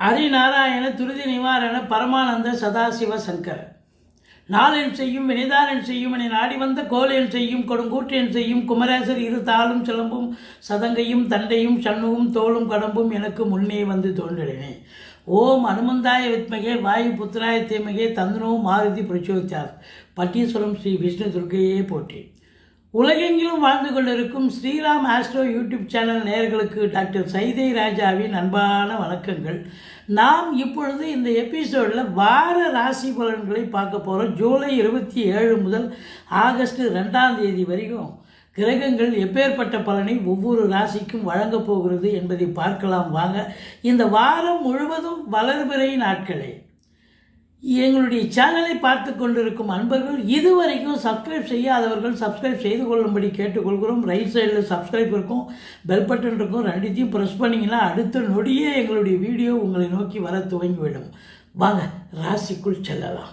ஹரிநாராயண துருதி நிவாரண பரமானந்த சதாசிவ சங்கர. நாளென் செய்யும் வினைதானன் செய்யும் என நாடி வந்த கோலையன் செய்யும் கொடுங்கூற்றென் செய்யும் குமரேசர் இரு தாளும் சிலம்பும் சதங்கையும் தண்டையும் சண்முகும் தோளும் கடம்பும் எனக்கு முன்னே வந்து தோன்றினேன் ஓம் அனுமந்தாய வித்மகே வாயு புத்திராய தீமகே தந்தனோ மாருதி பிரச்சோதித்தார் பட்டீஸ்வரம் ஸ்ரீ விஷ்ணு துர்க்கையே போற்றி. உலகெங்கிலும் வாழ்ந்து கொண்டிருக்கும் ஸ்ரீராம் ஆஸ்ட்ரோ யூடியூப் சேனல் நேயர்களுக்கு டாக்டர் சைதை ராஜாவின் அன்பான வணக்கங்கள். நாம் இப்பொழுது இந்த எபிசோடில் வார ராசி பலன்களை பார்க்க போகிறோம் ஜூலை இருபத்தி ஏழு முதல் ஆகஸ்ட் ரெண்டாம் தேதி வரைக்கும் கிரகங்கள் எப்பேற்பட்ட பலனை ஒவ்வொரு ராசிக்கும் வழங்கப் போகிறது என்பதை பார்க்கலாம். வாங்க இந்த வாரம் முழுவதும் வளர்பிறை நாட்களே. எங்களுடைய சேனலை பார்த்து கொண்டிருக்கும் அன்பர்கள் இதுவரைக்கும் சப்ஸ்கிரைப் செய்யாதவர்கள் சப்ஸ்கிரைப் செய்து கொள்ளும்படி கேட்டுக்கொள்கிறோம். ரைட் சைடில் சப்ஸ்கிரைப் இருக்கும் பெல் பட்டன் இருக்கும். ரெண்டுத்தையும் ப்ரெஸ் பண்ணிங்கன்னா அடுத்த நொடியே எங்களுடைய வீடியோ உங்களை நோக்கி வர துவங்கிவிடும். வாங்க ராசிக்குள் செல்லலாம்.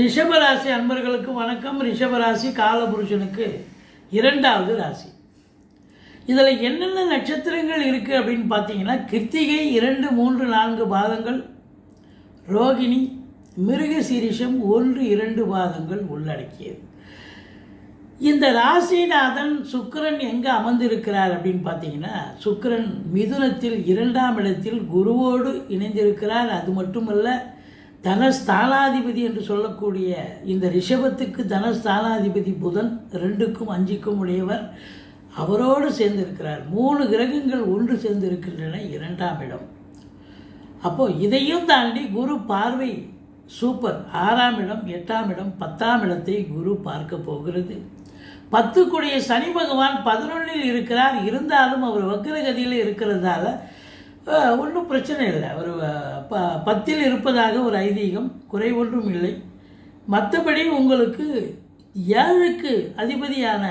ரிஷபராசி அன்பர்களுக்கு வணக்கம். ரிஷபராசி காலபுருஷனுக்கு இரண்டாவது ராசி. இதில் என்னென்ன நட்சத்திரங்கள் இருக்குது அப்படின்னு பார்த்தீங்கன்னா கிருத்திகை இரண்டு மூன்று நான்கு பாதங்கள் ரோகிணி மிருக சீரிஷம் ஒன்று இரண்டு பாதங்கள் உள்ளடக்கியது. இந்த ராசிநாதன் சுக்கரன் எங்கே அமர்ந்திருக்கிறார் அப்படின்னு பார்த்தீங்கன்னா சுக்கிரன் மிதுனத்தில் இரண்டாம் இடத்தில் குருவோடு இணைந்திருக்கிறார். அது மட்டுமல்ல தனஸ்தானாதிபதி என்று சொல்லக்கூடிய இந்த ரிஷபத்துக்கு தனஸ்தானாதிபதி புதன் ரெண்டுக்கும் அஞ்சுக்கும் உடையவர். அவரோடு சேர்ந்திருக்கிறார். மூணு கிரகங்கள் ஒன்று சேர்ந்திருக்கின்றன இரண்டாம் இடம். அப்போது இதையும் தாண்டி குரு பார்வை சூப்பர். ஆறாம் இடம் எட்டாம் இடம் பத்தாம் இடத்தை குரு பார்க்க போகிறது. பத்துக்குடைய சனி பகவான் பதினொன்றில் இருக்கிறார். இருந்தாலும் அவர் வக்கரகதியில் இருக்கிறதால ஒன்றும் பிரச்சனை இல்லை. அவர் ப பத்தில் இருப்பதாக ஒரு ஐதீகம் குறை ஒன்றும் இல்லை. மற்றபடி உங்களுக்கு ஏழுக்கு அதிபதியான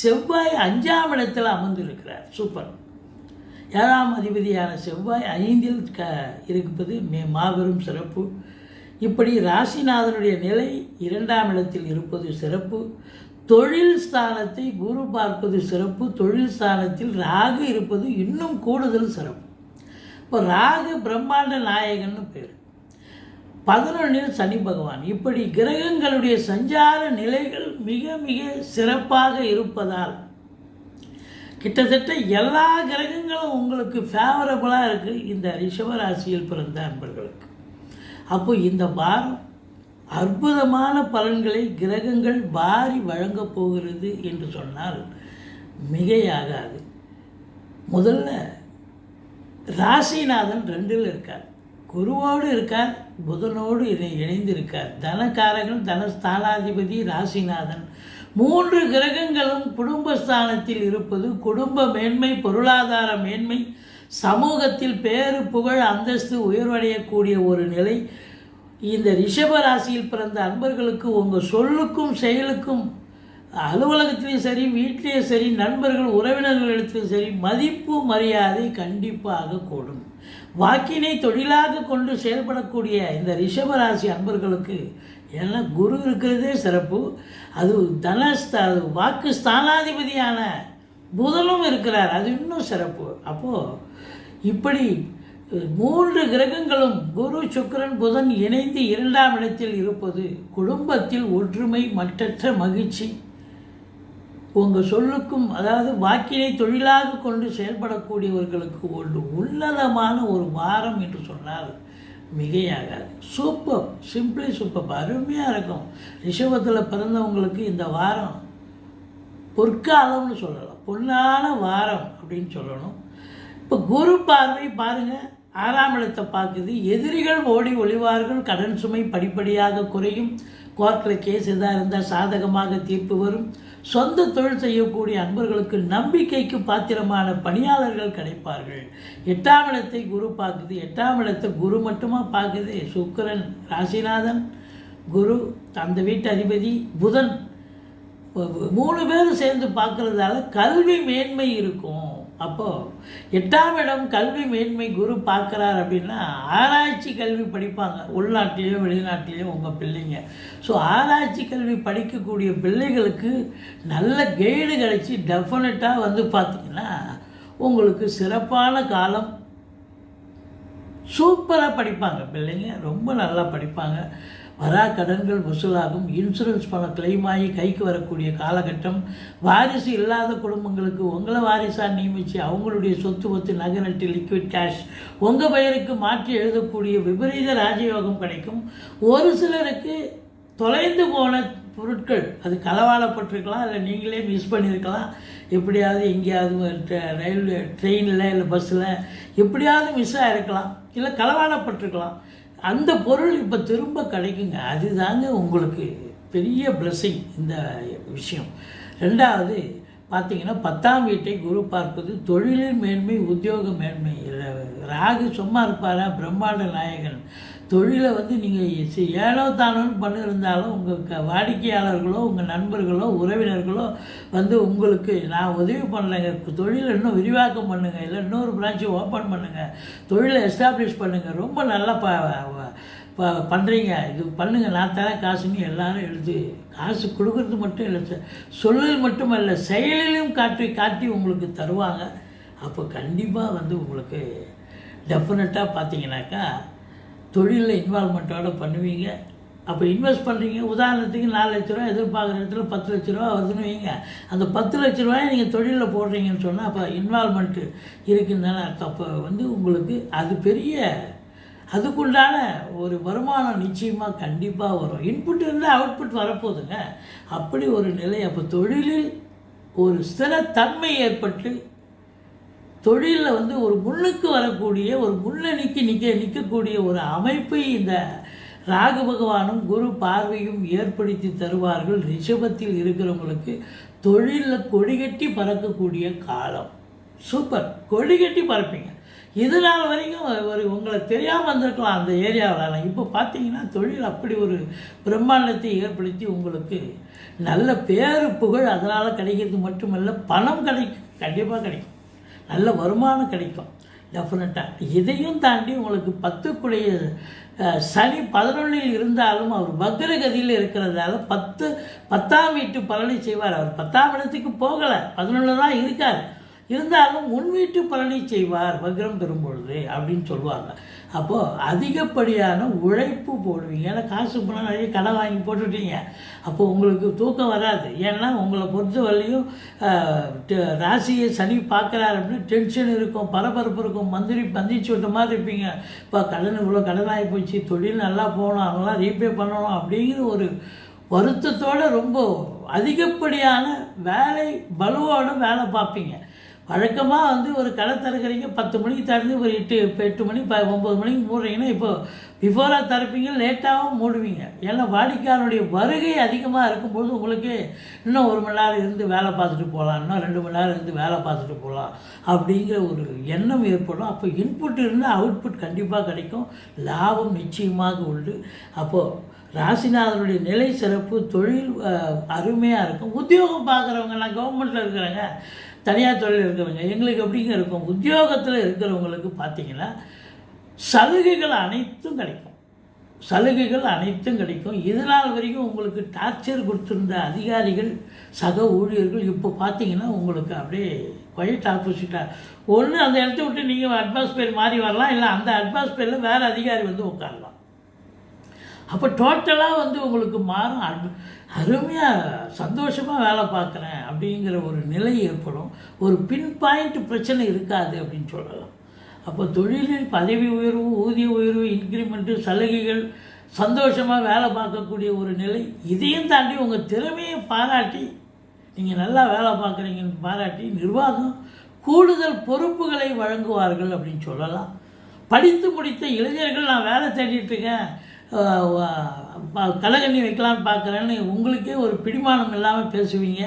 செவ்வாய் அஞ்சாம் இடத்தில் அமர்ந்திருக்கிறார். சூப்பர். ஏழாம் அதிபதியான செவ்வாய் ஐந்தில் க இருப்பது மே மாபெரும் சிறப்பு. இப்படி ராசிநாதனுடைய நிலை இரண்டாம் இடத்தில் இருப்பது சிறப்பு. தொழில் ஸ்தானத்தை குரு பார்ப்பது சிறப்பு. தொழில் ஸ்தானத்தில் ராகு இருப்பது இன்னும் கூடுதல் சிறப்பு. இப்போ ராகு பிரம்மாண்ட நாயகன்னு பேர். பதினொன்றில் சனி பகவான். இப்படி கிரகங்களுடைய சஞ்சார நிலைகள் மிக மிக சிறப்பாக இருப்பதால் கிட்டத்தட்ட எல்லா கிரகங்களும் உங்களுக்கு ஃபேவரபுளாக இருக்குது இந்த ரிஷபராசியில் பிறந்த அன்பர்களுக்கு. அப்போ இந்த வாரம் அற்புதமான பலன்களை கிரகங்கள் பாரி வழங்கப் போகிறது என்று சொன்னால் மிகையாகாது. முதல்ல ராசிநாதன் ரெண்டில் இருக்கார். குருவோடு இருக்கார் புதனோடு இணை இணைந்து இருக்கார் தனஸ்தானாதிபதி ராசிநாதன். மூன்று கிரகங்களும் குடும்பஸ்தானத்தில் இருப்பது குடும்ப மேன்மை பொருளாதார மேன்மை சமூகத்தில் பேரு புகழ் அந்தஸ்து உயர்வடையக்கூடிய ஒரு நிலை. இந்த ரிஷப ராசியில் பிறந்த அன்பர்களுக்கு உங்கள் சொல்லுக்கும் செயலுக்கும் அலுவலகத்திலையும் சரி வீட்டிலையும் சரி நண்பர்கள் உறவினர்களிடத்திலும் சரி மதிப்பு மரியாதை கண்டிப்பாக கூடும். வாக்கினை தொழிலாக கொண்டு செயல்படக்கூடிய இந்த ரிஷபராசி அன்பர்களுக்கு ஏன்னா குரு இருக்கிறதே சிறப்பு. அது தனஸ்தா வாக்கு ஸ்தானாதிபதியான புதனும் இருக்கிறார். அது இன்னும் சிறப்பு. அப்போது இப்படி மூன்று கிரகங்களும் குரு சுக்கரன் புதன் இணைந்து இரண்டாம் இடத்தில் இருப்பது குடும்பத்தில் ஒற்றுமை மற்றற்ற மகிழ்ச்சி. உங்கள் சொல்லுக்கும் அதாவது வாக்கினை தொழிலாக கொண்டு செயல்படக்கூடியவர்களுக்கு ஒன்று உன்னதமான ஒரு வாரம் என்று சொன்னார் மிகையாகாது. சூப்பர். Simply super. அருமையாக இருக்கும். ரிஷபத்தில் பிறந்தவங்களுக்கு இந்த வாரம் பொற்காலம்னு சொல்லலாம். பொன்னான வாரம் அப்படின்னு சொல்லணும். இப்போ குரு பார்வை பாருங்கள் ஆறாம் இடத்தை பார்க்குது. எதிரிகள் ஓடி ஒளிவார்கள். கடன் சுமை படிப்படியாக குறையும். கோர்ட்டில் கேஸ் எதாக இருந்தால் சாதகமாக தீர்ப்பு வரும். சொந்த தொழில் செய்யக்கூடிய அன்பர்களுக்கு நம்பிக்கைக்கு பாத்திரமான பணியாளர்கள் கிடைப்பார்கள். எட்டாம் இடத்தை குரு பார்க்குது. எட்டாம் இடத்தை குரு மட்டுமா பார்க்குது? சுக்கரன் ராசிநாதன் குரு அந்த வீட்டு அதிபதி புதன். மூணு பேரும் சேர்ந்து பார்க்குறதால கல்வி மேன்மை இருக்கும். அப்போது எட்டாம் இடம் கல்வி மேன்மை குரு பார்க்குறார் அப்படின்னா ஆராய்ச்சி கல்வி படிப்பாங்க. உள்நாட்டிலையும் வெளிநாட்டிலையும் உங்கள் பிள்ளைங்க. ஸோ ஆராய்ச்சி கல்வி படிக்கக்கூடிய பிள்ளைகளுக்கு நல்ல கைடு கிடச்சி டெஃபினட்டாக வந்து பார்த்திங்கன்னா உங்களுக்கு சிறப்பான காலம். சூப்பராக படிப்பாங்க பிள்ளைங்க. ரொம்ப நல்லா படிப்பாங்க. வரா கடன்கள் வசூலாகும். இன்சூரன்ஸ் பணம் கிளைம் ஆகி கைக்கு வரக்கூடிய காலகட்டம். வாரிசு இல்லாத குடும்பங்களுக்கு உங்களை வாரிசாக நியமித்து அவங்களுடைய சொத்து ஒத்து நகை நட்டு லிக்விட் கேஷ் உங்கள் பெயருக்கு மாற்றி எழுதக்கூடிய விபரீத ராஜயோகம் கிடைக்கும். ஒரு சிலருக்கு தொலைந்து போன பொருட்கள் அது களவாடப்பட்டிருக்கலாம் இல்லை நீங்களே மிஸ் பண்ணியிருக்கலாம் எப்படியாவது எங்கேயாவது ரயில்வே ட்ரெயினில் இல்லை பஸ்ஸில் எப்படியாவது மிஸ் ஆகிருக்கலாம் இல்லை களவாடப்பட்டிருக்கலாம் அந்த பொருள் இப்போ திரும்ப கிடைக்குங்க. அதுதாங்க உங்களுக்கு பெரிய பிளஸ்ஸிங் இந்த விஷயம். ரெண்டாவது பார்த்தீங்கன்னா பத்தாம் வீட்டை குரு பார்ப்பது தொழிலில் மேன்மை உத்தியோக மேன்மை. ராகு சும்மா இருப்பாரா? பிரம்மாண்ட நாயகன். தொழிலை வந்து நீங்கள் ஏனோ தானோன்னு பண்ணியிருந்தாலும் உங்கள் க வாடிக்கையாளர்களோ உங்கள் நண்பர்களோ உறவினர்களோ வந்து உங்களுக்கு நான் உதவி பண்ணலைங்க. தொழிலை இன்னும் விரிவாக்கம் பண்ணுங்கள் இல்லை இன்னொரு பிரான்ச்சு ஓப்பன் பண்ணுங்கள் தொழிலை எஸ்டாப்ளிஷ் பண்ணுங்கள் ரொம்ப நல்லா ப ப பண்ணுறீங்க இது பண்ணுங்கள் நான் தரேன் காசுன்னு எல்லாரும் எழுதி காசு கொடுக்கறது மட்டும் இல்லை. சார் சொல்லல் மட்டுமல்ல. செயலிலும் காட்டி காட்டி உங்களுக்கு தருவாங்க. அப்போ கண்டிப்பாக வந்து உங்களுக்கு டெஃபினட்டாக பார்த்தீங்கன்னாக்கா தொழிலில் இன்வால்மெண்ட்டோட பண்ணுவீங்க. அப்போ இன்வெஸ்ட் பண்ணுறீங்க உதாரணத்துக்கு நாலு லட்ச ரூபா எதிர்பார்க்குற இடத்துல பத்து லட்ச ரூபா வருதுன்னு வைங்க. அந்த பத்து லட்ச ரூபாயை நீங்கள் தொழிலில் போடுறீங்கன்னு சொன்னால் அப்போ இன்வால்மெண்ட்டு இருக்குன்னு அர்த்தம். அப்போ வந்து உங்களுக்கு அது பெரிய அதுக்குண்டான ஒரு வருமானம் நிச்சயமாக கண்டிப்பாக வரும். இன்புட் இருந்தால் அவுட்புட் வரப்போகுதுங்க. அப்படி ஒரு நிலை. அப்போ தொழிலில் ஒரு ஸ்திரத்தன்மை ஏற்பட்டு தொழிலில் வந்து ஒரு முன்னுக்கு வரக்கூடிய ஒரு முன்னணிக்கு நிற்க நிற்கக்கூடிய ஒரு அமைப்பை இந்த ராகு பகவானும் குரு பார்வையும் ஏற்படுத்தி தருவார்கள் ரிஷபத்தில் இருக்கிறவங்களுக்கு. தொழிலில் கொடிகட்டி பறக்கக்கூடிய காலம். சூப்பர். கொடிகட்டி பறப்பீங்க. இது நாள் வரைக்கும் ஒரு உங்களை தெரியாமல் வந்திருக்கலாம் அந்த ஏரியாவில் இப்போ பார்த்தீங்கன்னா தொழில் அப்படி ஒரு பிரம்மாண்டத்தை ஏற்படுத்தி உங்களுக்கு நல்ல பேரு புகழ் அதனால் கிடைக்கிறது மட்டுமல்ல பணம் கிடைக்கும். கண்டிப்பாக கிடைக்கும். நல்ல வருமானம் கிடைக்கும். டெஃபினட்டாக இதையும் தாண்டி உங்களுக்கு பத்துக்குடைய சனி பதினொன்றில் இருந்தாலும் அவர் வக்ரகதியில் இருக்கிறதால பத்து பத்தாம் வீட்டு பலனை செய்வார். அவர் பத்தாம் இடத்துக்கு போகலை. பதினொன்று தான் இருக்கார். இருந்தாலும் முன்வீட்டு பலனை செய்வார் வக்ரம் பெறும்பொழுது அப்படின்னு சொல்லுவாங்க. அப்போது அதிகப்படியான உழைப்பு போடுவீங்க. ஏன்னா காசு பணம் நிறைய கடன் வாங்கி போட்டுட்டீங்க. அப்போது உங்களுக்கு தூக்கம் வராது. ஏன்னா உங்களை பொறுத்த வரையும் ராசியை சனி பார்க்குறாரு அப்படின்னு டென்ஷன் இருக்கும் பரபரப்பு இருக்கும். மந்திரி பந்திச்சு விட்ட மாதிரி இருப்பீங்க. இப்போ கடன் இவ்வளோ கடன் ஆகி போச்சு. தொழில் நல்லா போகணும். அவங்களாம் ரீபே பண்ணணும். அப்படிங்கிற ஒரு வருத்தத்தோட ரொம்ப அதிகப்படியான வேலை பலுவோட வேலை பார்ப்பீங்க. வழக்கமாக வந்து ஒரு கடை திறக்கிறீங்க பத்து மணிக்கு திறந்து ஒரு எட்டு இப்போ எட்டு மணி ப ஒம்பது மணிக்கு மூடுறீங்கன்னா இப்போது பிஃபோராக திறப்பீங்க லேட்டாகவும் மூடுவீங்க. ஏன்னா வாடிக்கையாளருடைய வருகை அதிகமாக இருக்கும்போது உங்களுக்கு இன்னும் ஒரு மணி நேரம் இருந்து வேலை பார்த்துட்டு போகலாம் இன்னும் ரெண்டு மணி நேரம் இருந்து வேலை பார்த்துட்டு போகலாம் அப்படிங்கிற ஒரு எண்ணம் ஏற்படும். அப்போ இன்புட் இருந்தால் அவுட்புட் கண்டிப்பாக கிடைக்கும். லாபம் நிச்சயமாக உண்டு. அப்போது ராசிநாதனுடைய நிலை சிறப்பு தொழில் அருமையாக இருக்கும். உத்தியோகம் பார்க்குறவங்க நான் கவர்மெண்ட்டில் இருக்கிறேங்க. தனியார் தொழில் இருக்கிறவங்க எங்களுக்கு எப்படிங்க இருக்கும்? உத்தியோகத்தில் இருக்கிறவங்களுக்கு பார்த்தீங்கன்னா சலுகைகள் அனைத்தும் கிடைக்கும். சலுகைகள் அனைத்தும் கிடைக்கும். இதனால் வரைக்கும் உங்களுக்கு டார்ச்சர் கொடுத்துருந்த அதிகாரிகள் சக ஊழியர்கள் இப்போ பார்த்தீங்கன்னா உங்களுக்கு அப்படியே குவைட் ஆப்போசிட்டாக ஒன்று அந்த இடத்த விட்டு நீங்கள் அட்மாஸ்பியர் மாறி வரலாம் இல்லை அந்த அட்மாஸ்பியரில் வேறு அதிகாரி வந்து உட்காரலாம். அப்போ டோட்டலாக வந்து உங்களுக்கு மாறும். அரு- அருமையாக சந்தோஷமாக வேலை பார்க்குறேன் அப்படிங்கிற ஒரு நிலை ஏற்படும். ஒரு பின் பாயிண்ட் பிரச்சனை இருக்காது அப்படின்னு சொல்லலாம். அப்போ தொழிலில் பதவி உயர்வு ஊதிய உயர்வு இன்க்ரிமெண்ட்டு சலுகைகள் சந்தோஷமாக வேலை பார்க்கக்கூடிய ஒரு நிலை இதையும் தாண்டி உங்கள் திறமையை பாராட்டி நீங்கள் நல்லா வேலை பார்க்குறீங்கன்னு பாராட்டி நிர்வாகம் கூடுதல் பொறுப்புகளை வழங்குவார்கள் அப்படின்னு சொல்லலாம். படித்து முடித்த இளைஞர்கள் நான் வேலை தேடிட்டுருக்கேன் கலகண்ணி வைக்கலான்னு பார்க்குறேன்னு உங்களுக்கே ஒரு பிடிமானம் இல்லாமல் பேசுவீங்க.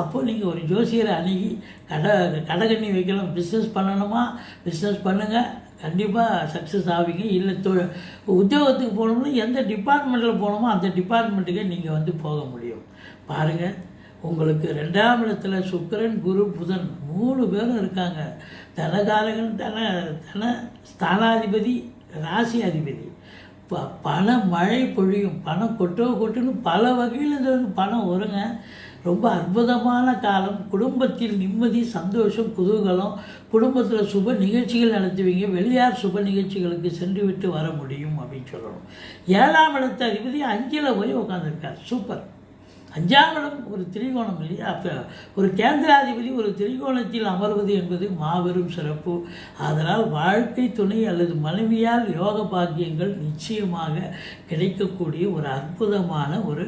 அப்போது நீங்கள் ஒரு ஜோசியரை அணுகி கடை கடகண்ணி வைக்கலாம். பிஸ்னஸ் பண்ணணுமா? பிஸ்னஸ் பண்ணுங்கள் கண்டிப்பாக சக்ஸஸ் ஆவீங்க. இல்லை தொ உத்தியோகத்துக்கு போகணும்னா எந்த டிபார்ட்மெண்ட்டில் போகணுமோ அந்த டிபார்ட்மெண்ட்டுக்கே நீங்கள் வந்து போக முடியும். பாருங்கள் உங்களுக்கு ரெண்டாம் இடத்துல சுக்கிரன் குரு புதன் மூணு பேரும் இருக்காங்க. தனகாரகன் தன தன ஸ்தானாதிபதி ராசி அதிபதி. ப பணம் மழை பொழியும். பணம் கொட்டோ கொட்டுன்னு பல வகையில் இந்த பணம் வருங்க. ரொம்ப அற்புதமான காலம். குடும்பத்தில் நிம்மதி சந்தோஷம் குதூகலம். குடும்பத்தில் சுப நிகழ்ச்சிகள் நடத்துவீங்க. வெளியார் சுப நிகழ்ச்சிகளுக்கு சென்று விட்டு வர முடியும் அப்படின்னு சொல்லணும். ஏழாம் இடத்த அதிபதி அஞ்சில் போய் உட்காந்துருக்கார் சூப்பர். அஞ்சாம் இடம் ஒரு திரிகோணம் இல்லையா? அப்போ ஒரு கேந்திராதிபதி ஒரு திரிகோணத்தில் அமர்வது என்பது மாபெரும் சிறப்பு. அதனால் வாழ்க்கை துணை அல்லது மனைவியால் யோக பாக்கியங்கள் நிச்சயமாக கிடைக்கக்கூடிய ஒரு அற்புதமான ஒரு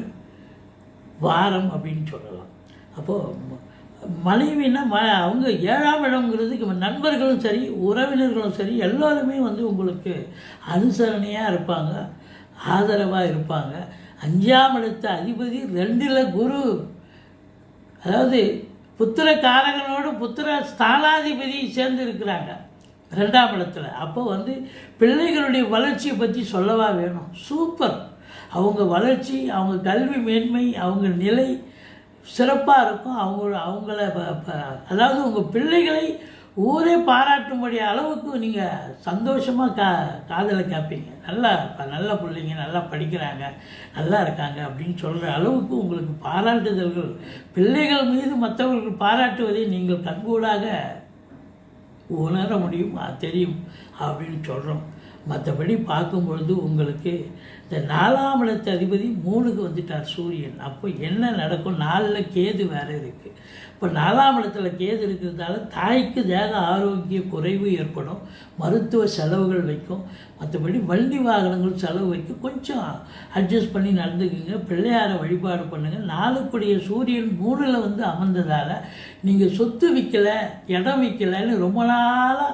வாரம் அப்படின்னு சொல்லலாம். அப்போது மனைவினா ம அவங்க ஏழாம் இடங்கிறதுக்கு நண்பர்களும் சரி உறவினர்களும் சரி எல்லோருமே வந்து உங்களுக்கு அனுசரணையாக இருப்பாங்க ஆதரவாக இருப்பாங்க. அஞ்சாம் இடத்த அதிபதி ரெண்டில் குரு. அதாவது புத்திர காரகனோடு புத்திர ஸ்தானாதிபதி சேர்ந்து இருக்கிறாங்க. ரெண்டாம் இடத்துல. அப்போ வந்து பிள்ளைகளுடைய வளர்ச்சியை பற்றி சொல்லவா வேணும்? சூப்பர். அவங்க வளர்ச்சி அவங்க கல்வி மேன்மை அவங்க நிலை சிறப்பாக இருக்கும். அவங்க அவங்கள ப- ப- அதாவது உங்கள் பிள்ளைகளை ஊரே பாராட்டும்படி அளவுக்கு நீங்கள் சந்தோஷமாக கா காதலை கேட்பீங்க நல்லா நல்ல பிள்ளைங்க நல்லா படிக்கிறாங்க நல்லா இருக்காங்க அப்படின்னு சொல்கிற அளவுக்கு உங்களுக்கு பாராட்டுதல்கள் பிள்ளைகள் மீது மற்றவர்கள் பாராட்டுவதை நீங்கள் கண்கூடாக உணர முடியும் அது தெரியும் அப்படின்னு சொல்கிறோம் மற்றபடி பார்க்கும்பொழுது உங்களுக்கு இந்த நாலாம் இடத்து அதிபதி மூணுக்கு வந்துட்டார் சூரியன். அப்போ என்ன நடக்கும்? நாலில் கேது வேறு இருக்குது இப்போ நாலாம் இடத்துல கேது இருக்கிறதால தாய்க்கு தேக ஆரோக்கிய குறைவு ஏற்படும். மருத்துவ செலவுகள் வைக்கும். மற்றபடி வண்டி வாகனங்கள் செலவு வைக்கும். கொஞ்சம் அட்ஜஸ்ட் பண்ணி நடந்துக்குங்க. பிள்ளையாரை வழிபாடு பண்ணுங்கள் நாளுக்குடைய சூரியன் மூணில் வந்து அமர்ந்ததால் நீங்கள் சொத்து விற்கலை இடம் விற்கலைன்னு ரொம்ப நாளாக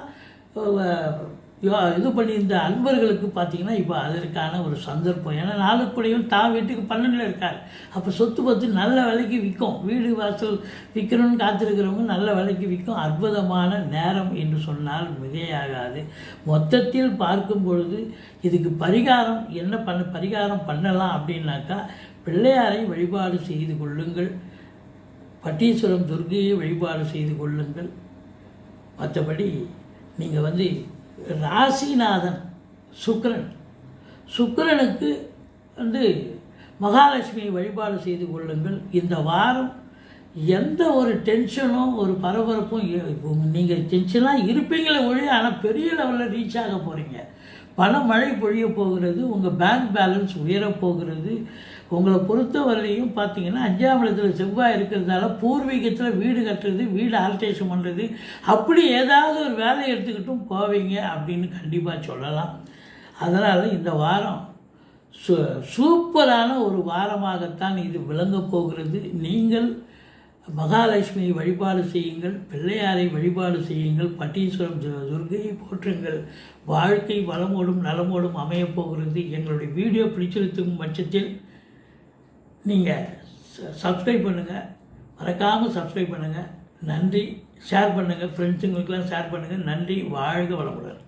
இது பண்ணியிருந்த அன்பர்களுக்கு பார்த்தீங்கன்னா இப்போ அதற்கான ஒரு சந்தர்ப்பம். ஏன்னா நாளுக்குடையும் தான் வீட்டுக்கு பன்னெண்டில் இருக்கார் அப்போ சொத்து பத்து நல்ல விலைக்கு விற்கும் வீடு வாசல் விற்கணும்னு காத்திருக்கிறவங்க நல்ல விலைக்கு விற்கும் அற்புதமான நேரம் என்று சொன்னால் மிகையாகாது. மொத்தத்தில் பார்க்கும் பொழுது இதுக்கு பரிகாரம் என்ன பண்ண பரிகாரம் பண்ணலாம் அப்படின்னாக்கா பிள்ளையாரை வழிபாடு செய்து கொள்ளுங்கள். பட்டீஸ்வரம் துர்க்கையை வழிபாடு செய்து கொள்ளுங்கள். மற்றபடி நீங்கள் வந்து ராசிநாதன் சுக்கிரன். சுக்கரனுக்கு வந்து மகாலட்சுமியை வழிபாடு செய்து கொள்ளுங்கள். இந்த வாரம் எந்த ஒரு டென்ஷனும் ஒரு பரபரப்பும் நீங்கள் டென்ஷனாக இருப்பீங்களே ஒழிய ஆனால் பெரிய லெவலில் ரீச் ஆக போகிறீங்க பண மழை பொழிய போகிறது உங்கள் பேங்க் பேலன்ஸ் உயரப் போகிறது உங்களை பொறுத்தவரையிலையும் பார்த்தீங்கன்னா அஞ்சாம் இடத்துல செவ்வாய் இருக்கிறதால பூர்வீகத்தில் வீடு கட்டுறது வீடு ஆல்ட்ரேஷன் பண்ணுறது அப்படி ஏதாவது ஒரு வேலையை எடுத்துக்கிட்டும் போவீங்க அப்படின்னு கண்டிப்பாக சொல்லலாம். அதனால் இந்த வாரம் சு சூப்பரான ஒரு வாரமாகத்தான் இது விளங்க போகிறது. நீங்கள் மகாலட்சுமியை வழிபாடு செய்யுங்கள் பிள்ளையாரை வழிபாடு செய்யுங்கள் பட்டீஸ்வரம் துர்கையை போற்றுங்கள். வாழ்க்கை வளமோடும் நலமோடும் அமையப் போகிறது. எங்களுடைய வீடியோ பிடிச்சிருக்கும் பட்சத்தில் நீங்கள் சப்ஸ்கிரைப் பண்ணுங்கள் மறக்காமல் சப்ஸ்கிரைப் பண்ணுங்கள் நன்றி. ஷேர் பண்ணுங்கள் ஃப்ரெண்ட்ஸுங்களுக்கெல்லாம் ஷேர் பண்ணுங்கள் நன்றி. வாழ்க வளமுடன்.